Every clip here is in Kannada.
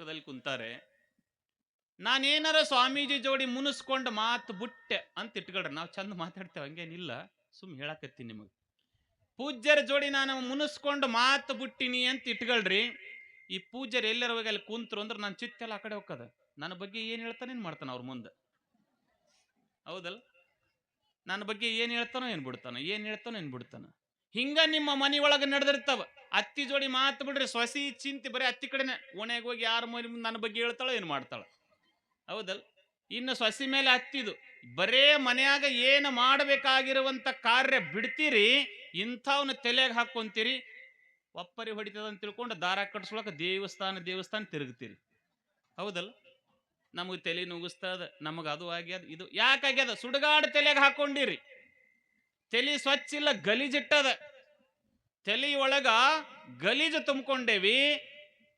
ಪಕ್ಕದಲ್ಲಿ ಕುಂತಾರೆ, ನಾನೇನಾರ ಸ್ವಾಮೀಜಿ ಜೋಡಿ ಮುನಿಸ್ಕೊಂಡು ಮಾತು ಬಿಟ್ಟೆ ಅಂತ ಇಟ್ಕೊಳ್ರಿ. ನಾವು ಚಂದ ಮಾತಾಡ್ತೇವೆ, ಹಂಗೇನಿಲ್ಲ. ಸುಮ್ ಹೇಳಕತ್ತೀನಿ ನಿಮಗೆ. ಪೂಜ್ಯರ ಜೋಡಿ ನಾನು ಮುನಿಸ್ಕೊಂಡು ಮಾತು ಬಿಟ್ಟಿನಿ ಅಂತ ಇಟ್ಕೊಳ್ರಿ. ಈ ಪೂಜ್ಯರು ಎಲ್ಲರ ಹೋಗಿ ಅಲ್ಲಿ ಕುಂತ್ರು ಅಂದ್ರೆ ನನ್ನ ಚಿತ್ತೆಲ್ಲ ಆ ಕಡೆ ಹೋಗ್ಕದ ನನ್ನ ಬಗ್ಗೆ ಏನು ಹೇಳ್ತಾನೆ ಏನು ಮಾಡ್ತಾನೆ ಅವ್ರ ಮುಂದೆ? ಹೌದಲ್ಲ? ನನ್ನ ಬಗ್ಗೆ ಏನು ಹೇಳ್ತಾನೋ ಏನು ಬಿಡ್ತಾನೋ, ಏನು ಹೇಳ್ತಾನೋ ಏನು ಬಿಡ್ತಾನ? ಹಿಂಗ ನಿಮ್ಮ ಮನೆಯೊಳಗೆ ನಡೆದಿರ್ತಾವ. ಅತ್ತಿ ಜೋಡಿ ಮಾತು ಬಿಡ್ರಿ, ಸೊಸಿ ಚಿಂತೆ ಬರೀ ಅತ್ತಿ ಕಡೆನೆ ಓಣೆಗೆ ಹೋಗಿ ಯಾರ ಮನೆ ನನ್ನ ಬಗ್ಗೆ ಹೇಳ್ತಾಳೋ ಏನು ಮಾಡ್ತಾಳ? ಹೌದಲ್? ಇನ್ನು ಸೊಸಿ ಮೇಲೆ ಅತ್ತಿದು, ಬರೇ ಮನೆಯಾಗ ಏನು ಮಾಡಬೇಕಾಗಿರುವಂತ ಕಾರ್ಯ ಬಿಡ್ತೀರಿ ಇಂಥವನ್ನ ತಲೆಗೆ ಹಾಕೊಂತೀರಿ ಒಪ್ಪರಿ ಹೊಡಿತದ ಅಂತ ತಿಳ್ಕೊಂಡು ದಾರ ಕಟ್ಸ್ಕೊಳಕ್ಕೆ ದೇವಸ್ಥಾನ ದೇವಸ್ಥಾನ ತಿರುಗ್ತೀರಿ. ಹೌದಲ್ಲ ನಮಗೆ ತಲೆ ನುಗ್ಗಿಸ್ತದ ನಮಗೆ ಅದು ಆಗ್ಯದ, ಇದು ಯಾಕಾಗ್ಯದ ಸುಡುಗಾಡು ತಲೆಗೆ ಹಾಕೊಂಡಿರಿ. ತಲೆ ಸ್ವಚ್ಛ ಇಲ್ಲ ಗಲೀಜಿಟ್ಟದ ತಲೆ ಒಳಗ ಗಲೀಜು ತುಂಬಿಕೊಂಡೇವಿ.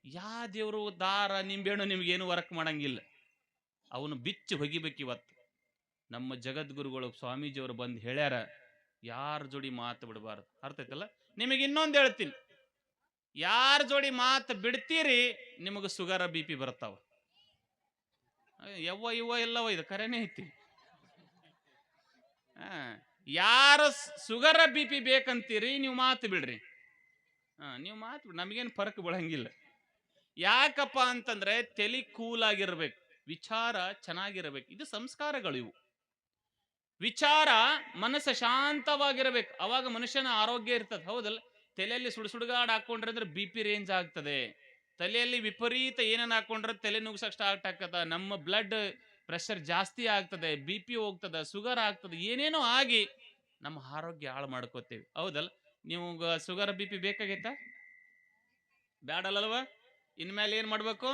ಯಾ ದೇವರು ದಾರ ನಿಂಬೆಹಣ್ಣು ನಿಮ್ಗೇನು ವರ್ಕ್ ಮಾಡಂಗಿಲ್ಲ. ಅವನು ಬಿಚ್ಚಿ ಹೊಗಿಬೇಕು ಇವತ್ತು. ನಮ್ಮ ಜಗದ್ಗುರುಗಳು ಸ್ವಾಮೀಜಿಯವರು ಬಂದು ಹೇಳ್ಯಾರ, ಯಾರ ಜೋಡಿ ಮಾತು ಬಿಡಬಾರ್ದು. ಅರ್ಥೈತಲ್ಲ ನಿಮಗೆ ಇನ್ನೊಂದು ಹೇಳ್ತೀನಿ. ಯಾರ ಜೋಡಿ ಮಾತು ಬಿಡ್ತೀರಿ, ನಿಮಗೆ ಸುಗರ ಬಿ ಪಿ ಬರ್ತಾವ ಯವ್ವ ಇವ ಎಲ್ಲವ ಇದು ಕರೆನೇ ಐತಿ. ಯಾರ ಸುಗರ ಬಿ ಪಿ ಬೇಕಂತೀರಿ, ನೀವು ಮಾತು ಬಿಡ್ರಿ. ಹಾಂ, ನೀವು ಮಾತು ಬಿಡ್ರಿ, ನಮಗೇನು ಫರಕ್ ಬೀಳಂಗಿಲ್ಲ. ಯಾಕಪ್ಪ ಅಂತಂದ್ರೆ ತಲೆ ಕೂಲ್ ಆಗಿರ್ಬೇಕು, ವಿಚಾರ ಚೆನ್ನಾಗಿರ್ಬೇಕು, ಇದು ಸಂಸ್ಕಾರಗಳು ಇವು. ವಿಚಾರ ಮನಸ್ಸು ಶಾಂತವಾಗಿರ್ಬೇಕು, ಅವಾಗ ಮನುಷ್ಯನ ಆರೋಗ್ಯ ಇರ್ತದೆ, ಹೌದಲ್ಲ? ತಲೆಯಲ್ಲಿ ಸುಡು ಸುಡುಗಾಡ್ ಹಾಕೊಂಡ್ರೆ ಅಂದ್ರೆ ಬಿ ಪಿ ರೇಂಜ್ ಆಗ್ತದೆ. ತಲೆಯಲ್ಲಿ ವಿಪರೀತ ಏನನ್ನ ಹಾಕೊಂಡ್ರೆ ತಲೆ ನುಗ್ಸಕ್ ಸ್ಟಾರ್ಟ್ ಆಗ್ತದ, ನಮ್ಮ ಬ್ಲಡ್ ಪ್ರೆಷರ್ ಜಾಸ್ತಿ ಆಗ್ತದೆ ಬಿ ಪಿ ಹೋಗ್ತದೆ ಶುಗರ್ ಆಗ್ತದೆ, ಏನೇನೋ ಆಗಿ ನಮ್ಮ ಆರೋಗ್ಯ ಹಾಳು ಮಾಡ್ಕೋತೇವೆ. ಹೌದಲ್ಲ? ನೀವು ಶುಗರ್ ಬಿ ಪಿ ಬೇಕಾಗೈತಾ? ಬ್ಯಾಡಲ್ಲಲ್ವ? ಇನ್ಮೇಲೆ ಏನು ಮಾಡಬೇಕು?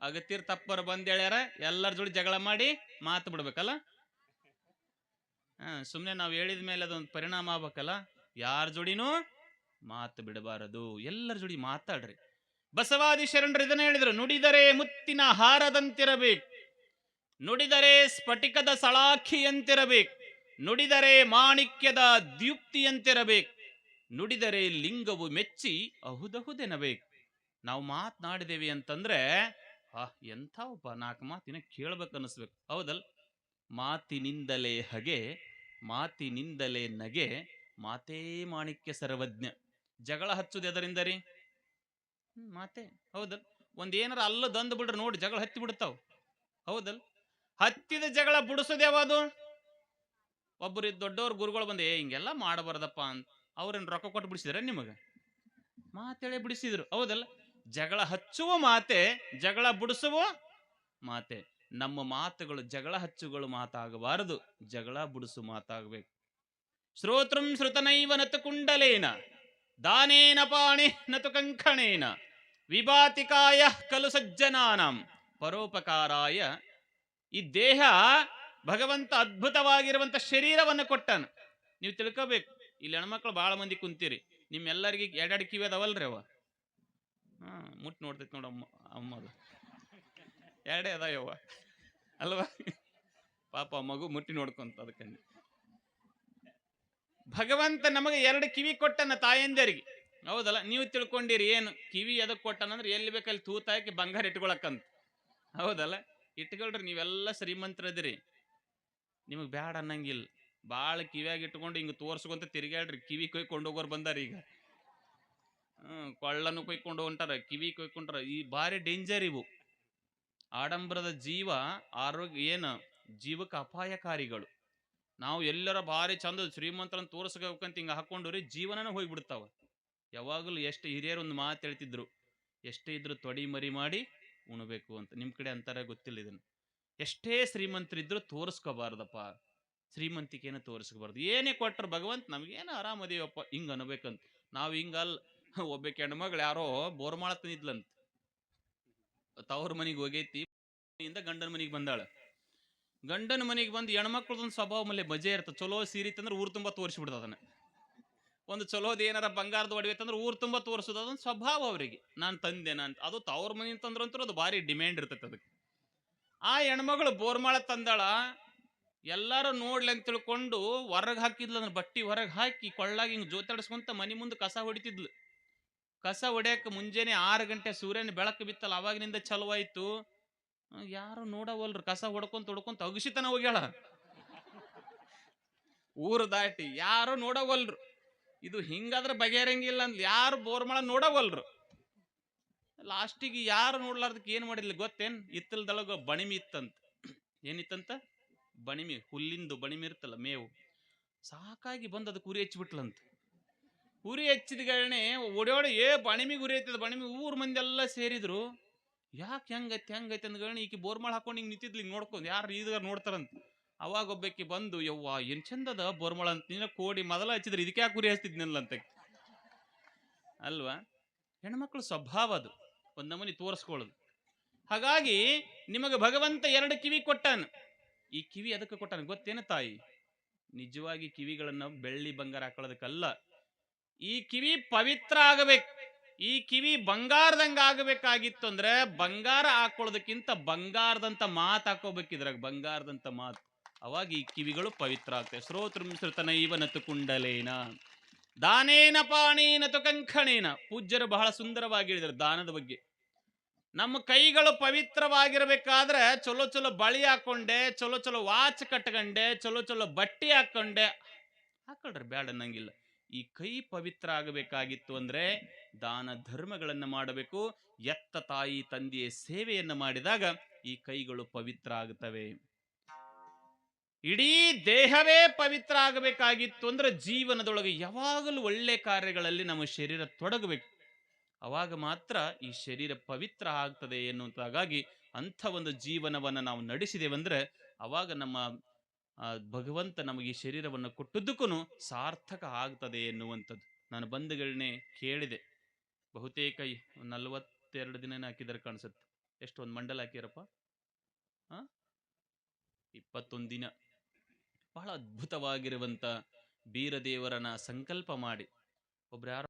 ಅಗತ್ಯರ್ ತಪ್ಪರು ಬಂದ್ ಹೇಳ್ಯಾರ ಎಲ್ಲರ ಜೋಡಿ ಜಗಳ ಮಾಡಿ ಮಾತು ಬಿಡ್ಬೇಕಲ್ಲ? ಹಾಂ ಸುಮ್ಮನೆ ನಾವು ಹೇಳಿದ ಮೇಲೆ ಅದೊಂದು ಪರಿಣಾಮ ಆಗ್ಬೇಕಲ್ಲ? ಯಾರ ಜೋಡಿನೂ ಮಾತು ಬಿಡಬಾರದು. ಎಲ್ಲರ ಜೋಡಿ ಮಾತಾಡ್ರಿ. ಬಸವಾದಿ ಶರಣರು ಇದನ್ನ ಹೇಳಿದ್ರು, ನುಡಿದರೆ ಮುತ್ತಿನ ಹಾರದಂತಿರಬೇಕು. ನುಡಿದರೆ ಸ್ಫಟಿಕದ ಸಲಾಖಿಯಂತಿರಬೇಕು. ನುಡಿದರೆ ಮಾಣಿಕ್ಯದ ದ್ಯುಕ್ತಿಯಂತಿರಬೇಕು. ನುಡಿದರೆ ಲಿಂಗವು ಮೆಚ್ಚಿ ಅಹುದಹುದೆನಬೇಕು. ನಾವು ಮಾತನಾಡಿದೇವಿ ಅಂತಂದ್ರೆ ಆ ಒಬ್ಬ ನಾಲ್ಕು ಮಾತಿನ ಕೇಳ್ಬೇಕು ಅನಿಸ್ಬೇಕು ಹೌದಲ್? ಮಾತಿನಿಂದಲೇ ಹಗೆ, ಮಾತಿನಿಂದಲೇ ನಗೆ, ಮಾತೇ ಮಾಣಿಕ್ಯ ಸರ್ವಜ್ಞ. ಜಗಳ ಹಚ್ಚುದು ಎದರಿಂದ ರೀ? ಮಾತೇ. ಹೌದಲ್? ಒಂದ್ ಏನಾರ ಅಲ್ಲ ದಂದು ಬಿಡ್ರಿ ನೋಡಿ ಜಗಳ ಹತ್ತಿ ಬಿಡ್ತಾವ. ಹೌದಲ್? ಹತ್ತಿದ ಜಗಳ ಬಿಡಿಸೋದ್ಯಾವದು ಒಬ್ಬರು ದೊಡ್ಡವ್ರ ಗುರುಗಳು ಬಂದು, ಏ, ಹಿಂಗೆಲ್ಲ ಮಾಡಬಾರ್ದಪ್ಪ ಅಂತ ಅವ್ರೇನು ರೊಕ್ಕ ಕೊಟ್ಟು ಬಿಡಿಸಿದ್ರೆ ನಿಮಗೆ? ಮಾತೇಳಿ ಬಿಡಿಸಿದ್ರು. ಹೌದಲ್ಲ? ಜಗಳ ಹಚ್ಚುವ ಮಾತೆ, ಜಗಳ ಬಿಡಿಸುವ ಮಾತೆ. ನಮ್ಮ ಮಾತುಗಳು ಜಗಳ ಹಚ್ಚುಗಳು ಮಾತಾಗಬಾರದು. ಜಗಳ ಬಿಡಿಸು ಮಾತಾಗಬೇಕು. ಶ್ರೋತೃಂ ಶ್ರುತನೈವ ನತು ಕುಂಡಲೇನ, ದಾನೇನ ಪಾಣಿ ನತು ಕಂಕಣೇನ, ವಿಭಾತಿಕಾಯ ಕಲು ಸಜ್ಜನಾನಂ, ಪರೋಪಕಾರಾಯ ಈ ದೇಹ ಭಗವಂತ ಅದ್ಭುತವಾಗಿರುವಂತ ಶರೀರವನ್ನು ಕೊಟ್ಟಾನ. ನೀವು ತಿಳ್ಕೋಬೇಕು, ಇಲ್ಲಿ ಹೆಣ್ಮಕ್ಳು ಭಾಳ ಮಂದಿ ಕುಂತೀರಿ, ನಿಮ್ಮೆಲ್ಲರಿಗೆ ಎರಡೆರಡು ಕಿವಿ ಅದಾವಲ್ರಿ ಅವ. ಹಾ ಮುಟ್ಟು ನೋಡ್ತೈತಿ ನೋಡ ಅಮ್ಮ, ಅಮ್ಮದು. ಎರಡೇ ಅದಾಯವ್ವ. ಅಲ್ವಾ? ಪಾಪ ಮಗು ಮುಟ್ಟಿ ನೋಡ್ಕೊಂತ ಅದಕ್ಕೆ. ಭಗವಂತ ನಮಗೆ ಎರಡು ಕಿವಿ ಕೊಟ್ಟನ ತಾಯಂದಿರಿಗೆ. ಹೌದಲ್ಲ, ನೀವು ತಿಳ್ಕೊಂಡಿರಿ ಏನು, ಕಿವಿ ಎದಕ್ಕೆ ಕೊಟ್ಟನಂದ್ರೆ ಎಲ್ಲಿ ಬೇಕಲ್ಲಿ ತೂತ ಹಾಕಿ ಬಂಗಾರ ಇಟ್ಕೊಳಕ್ಕಂತ. ಹೌದಲ್ಲ? ಇಟ್ಕೊಳ್ರಿ, ನೀವೆಲ್ಲ ಶ್ರೀಮಂತರದಿರಿ ನಿಮಗೆ ಬ್ಯಾಡ ಅನ್ನಂಗಿಲ್ಲ. ಭಾಳ ಕಿವಿಯಾಗಿ ಇಟ್ಕೊಂಡು ಹಿಂಗೆ ತೋರ್ಸ್ಕೊಂತ ತಿರ್ಗ್ಯಾಡ್ರಿ ಕಿವಿ ಕೊಯ್ಕೊಂಡು ಹೋಗೋರು ಬಂದಾರ ಈಗ. ಹ್ಮ್ ಕೊಳ್ಳನ್ನು ಕೊಯ್ಕೊಂಡು ಹೊಂಟಾರ ಕಿವಿ ಕೊಯ್ಕೊಂಡ್ರ ಈ ಭಾರಿ ಡೇಂಜರ್ ಇವು. ಆಡಂಬರದ ಜೀವ ಆರೋಗ್ಯ ಏನು ಜೀವಕ್ಕೆ ಅಪಾಯಕಾರಿಗಳು. ನಾವು ಎಲ್ಲರ ಭಾರಿ ಚಂದ ಶ್ರೀಮಂತರನ್ನ ತೋರಿಸ್ಬೇಕಂತ ಹಿಂಗೆ ಹಾಕೊಂಡ್ರಿ ಜೀವನನೇ ಹೋಗ್ಬಿಡ್ತಾವ. ಯಾವಾಗಲೂ ಎಷ್ಟು ಹಿರಿಯರು ಒಂದು ಮಾತು ಹೇಳ್ತಿದ್ರು, ಎಷ್ಟೇ ಇದ್ರು ತೊಡಿ ಮರಿ ಮಾಡಿ ಉಣಬೇಕು ಅಂತ. ನಿಮ್ಮ ಕಡೆ ಅಂತಾರೆ ಗೊತ್ತಿಲ್ಲ ಇದನ್ನು. ಎಷ್ಟೇ ಶ್ರೀಮಂತರಿದ್ರು ತೋರಿಸ್ಕೋಬಾರ್ದಪ್ಪ. ಶ್ರೀಮಂತಿಕೆಯನ್ನು ತೋರಿಸ್ಕೋಬಾರ್ದು. ಏನೇ ಕೊಟ್ಟರು ಭಗವಂತ ನಮಗೇನು ಆರಾಮದೇವಪ್ಪ, ಹಿಂಗೆ ಅನ್ಬೇಕಂತ. ನಾವು ಹಿಂಗಲ್ಲ. ಒಬ್ಬಕ್ಕೆ ಹೆಣ್ಮಗಳು ಯಾರೋ ಬೋರ್ ಮಾಡತ್ತಿದ್ಲಂತ ತವ್ರ ಮನೆಗೆ ಹೋಗೈತಿ. ಇಂದ ಗಂಡನ ಮನೆಗೆ ಬಂದಾಳ. ಗಂಡನ ಮನೆಗೆ ಬಂದು ಹೆಣ್ಮಕ್ಳದೊಂದು ಸ್ವಭಾವ ಮೇಲೆ ಮಜೆ ಇರ್ತದೆ ಚಲೋ ಸೀರೆ ತಂದ್ರೆ ಊರು ತುಂಬ ತೋರಿಸ್ಬಿಡ್ತದ ಅದನ್ನ. ಒಂದು ಚಲೋದು ಏನಾರ ಬಂಗಾರದ ಒಡವೆ ತಂದ್ರೆ ಊರು ತುಂಬ ತೋರಿಸೋದು. ಅದೊಂದು ಸ್ವಭಾವ ಅವರಿಗೆ. ನಾನು ತಂದೆ ನಾನು ಅದು ತವ್ರ ಮನೆ ತಂದ್ರಂತೂ ಅದು ಭಾರಿ ಡಿಮ್ಯಾಂಡ್ ಇರ್ತೈತೆ ಅದಕ್ಕೆ. ಆ ಹೆಣ್ಮಗಳು ಬೋರ್ಮಾಳ ತಂದಾಳ ಎಲ್ಲರೂ ನೋಡ್ಲಿ ಅಂತ ತಿಳ್ಕೊಂಡು ಹೊರಗೆ ಹಾಕಿದ್ಲು ಅಂದ್ರೆ ಬಟ್ಟಿ ಹೊರಗೆ ಹಾಕಿ ಕೊಳ್ಳಾಗಿ ಹಿಂಗೆ ಜೋತಾಡಿಸ್ಕೊಂತ ಮನೆ ಮುಂದೆ ಕಸ ಹೊಡಿತಿದ್ಲು. ಕಸ ಹೊಡ್ಯಕ್ಕೆ ಮುಂಜಾನೆ ಆರು ಗಂಟೆ ಸೂರ್ಯನ ಬೆಳಕು ಬಿತ್ತಲ್ಲ ಅವಾಗಿನಿಂದ ಚಲೋ ಆ, ಯಾರು ನೋಡವಲ್ರು ಕಸ ಹೊಡ್ಕೊಂತ ಹೊಡ್ಕೊಂತ ಅಗಸಿತನ ಹೋಗ್ಯಾಳ. ಊರು ದಾಟಿ ಯಾರು ನೋಡವಲ್ರು. ಇದು ಹಿಂಗಾದ್ರೆ ಬಗೆಹರಂಗಿಲ್ಲ ಅಂದ್ ಯಾರು ಬೋರ್ಮಳ ನೋಡವಲ್ರು. ಲಾಸ್ಟಿಗೆ ಯಾರು ನೋಡ್ಲಾರ್ದಕ್ಕೆ ಏನು ಮಾಡಿಲ್ಲ ಗೊತ್ತೇನ್? ಇತ್ತಲ್ದೊಳಗ ಬಣಿಮಿ ಇತ್ತಂತ. ಏನಿತ್ತಂತ? ಬಣಿಮಿ, ಹುಲ್ಲಿಂದು ಬಣಿಮಿ ಇರ್ತಲ್ಲ ಮೇವು. ಸಾಕಾಗಿ ಬಂದು ಅದಕ್ಕೆ ಉರಿ ಹಚ್ಚಿಬಿಟ್ಲಂತ. ಉರಿ ಹಚ್ಚಿದಗಳನೆ ಓಡೋಡಿ ಏ ಬಣಿಮಿಗೆ ಉರಿ ಐತದ ಬಣಿಮಿ ಊರ್ ಮಂದಿ ಎಲ್ಲ ಸೇರಿದ್ರು. ಯಾಕೆ ಹೆಂಗೈತೆ ಹೆಂಗೈತೆ? ಅಂದ್ಗಳನ್ನ ಈಕಿ ಬೋರ್ಮಾಳ ಹಾಕೊಂಡು ಹಿಂಗೆ ನಿಂತಿದ್ಲಿ, ಹಿಂಗೆ ನೋಡ್ಕೊಂಡು. ಯಾರು ಈಗ ನೋಡ್ತಾರಂತ. ಅವಾಗ ಒಬ್ಬಾಕಿ ಬಂದು, ಯವ್ವ ಏನ್ ಚಂದದ ಬೋರ್ಮಳ ಅಂತ ನೀನ ಕೋಡಿ ಮೊದಲ ಹಚ್ಚಿದ್ರೆ ಇದಕ್ಕೆ ಯಾಕೆ ಉರಿ ಹಚ್ತಿದ್ನಲ್ಲ ಅಲ್ವಾ? ಹೆಣ್ಮಕ್ಳು ಸ್ವಭಾವ ಅದು. ಒಂದು ನಮೂನಿ ತೋರಿಸ್ಕೊಳ್ಳೋದು. ಹಾಗಾಗಿ ನಿಮಗೆ ಭಗವಂತ ಎರಡು ಕಿವಿ ಕೊಟ್ಟಾನ. ಈ ಕಿವಿ ಅದಕ್ಕೆ ಕೊಟ್ಟಾನ ಗೊತ್ತೇನು ತಾಯಿ? ನಿಜವಾಗಿ ಕಿವಿಗಳನ್ನ ಬೆಳ್ಳಿ ಬಂಗಾರ ಹಾಕೊಳ್ಳೋದಕ್ಕಲ್ಲ. ಈ ಕಿವಿ ಪವಿತ್ರ ಆಗಬೇಕು. ಈ ಕಿವಿ ಬಂಗಾರದಂಗ ಆಗಬೇಕಾಗಿತ್ತು ಅಂದ್ರೆ ಬಂಗಾರ ಹಾಕೊಳ್ಳೋದಕ್ಕಿಂತ ಬಂಗಾರದಂತ ಮಾತು ಹಾಕೋಬೇಕಿದ್ರಾಗ ಬಂಗಾರದಂತ ಮಾತು. ಅವಾಗ ಈ ಕಿವಿಗಳು ಪವಿತ್ರ ಆಗ್ತವೆ. ಶ್ರೋತೃಂಸೃತನೈವ ನತು ಕುಂಡಲೇನ ದಾನೇನ ಪಾಣೇನ ತು ಕಂಕಣೇನ ಪೂಜ್ಯರು ಬಹಳ ಸುಂದರವಾಗಿ ಹೇಳಿದರು ದಾನದ ಬಗ್ಗೆ. ನಮ್ಮ ಕೈಗಳು ಪವಿತ್ರವಾಗಿರ್ಬೇಕಾದ್ರೆ ಚಲೋ ಚಲೋ ಬಳಿ ಹಾಕೊಂಡೆ, ಚಲೋ ಚಲೋ ವಾಚ್ ಕಟ್ಕೊಂಡೆ, ಚಲೋ ಚಲೋ ಬಟ್ಟೆ ಹಾಕೊಂಡೆ. ಹಾಕೊಳ್ರಿ ಬೇಡ ನಂಗಿಲ್ಲ ಈ ಕೈ ಪವಿತ್ರ ಆಗಬೇಕಾಗಿತ್ತು ಅಂದ್ರೆ ದಾನ ಧರ್ಮಗಳನ್ನು ಮಾಡಬೇಕು. ಎತ್ತ ತಾಯಿ ತಂದೆಯ ಸೇವೆಯನ್ನು ಮಾಡಿದಾಗ ಈ ಕೈಗಳು ಪವಿತ್ರ ಆಗುತ್ತವೆ ಇಡೀ ದೇಹವೇ ಪವಿತ್ರ ಆಗಬೇಕಾಗಿತ್ತು ಅಂದ್ರೆ ಜೀವನದೊಳಗೆ ಯಾವಾಗಲೂ ಒಳ್ಳೆ ಕಾರ್ಯಗಳಲ್ಲಿ ನಮ್ಮ ಶರೀರ ತೊಡಗಬೇಕು. ಅವಾಗ ಮಾತ್ರ ಈ ಶರೀರ ಪವಿತ್ರ ಆಗ್ತದೆ ಎನ್ನುವಂತಾಗಿ ಅಂಥ ಒಂದು ಜೀವನವನ್ನು ನಾವು ನಡೆಸಿದೆವಂದ್ರೆ ಅವಾಗ ನಮ್ಮ ಭಗವಂತ ನಮಗೆ ಈ ಶರೀರವನ್ನು ಕೊಟ್ಟದ್ದಕ್ಕೂ ಸಾರ್ಥಕ ಆಗ್ತದೆ ಎನ್ನುವಂಥದ್ದು. ನಾನು ಬಂಧುಗಳನ್ನೇ ಕೇಳಿದೆ. ಬಹುತೇಕ ನಲವತ್ತೆರಡು ದಿನ ಹಾಕಿದರೆ ಕಾಣಿಸುತ್ತೆ. ಎಷ್ಟು ಒಂದು ಮಂಡಲ ಹಾಕಿರಪ್ಪ ಹಾ ಇಪ್ಪತ್ತೊಂದು ದಿನ. ಬಹಳ ಅದ್ಭುತವಾಗಿರುವಂತ ಬೀರದೇವರನ ಸಂಕಲ್ಪ ಮಾಡಿ. ಒಬ್ರು ಯಾರೋ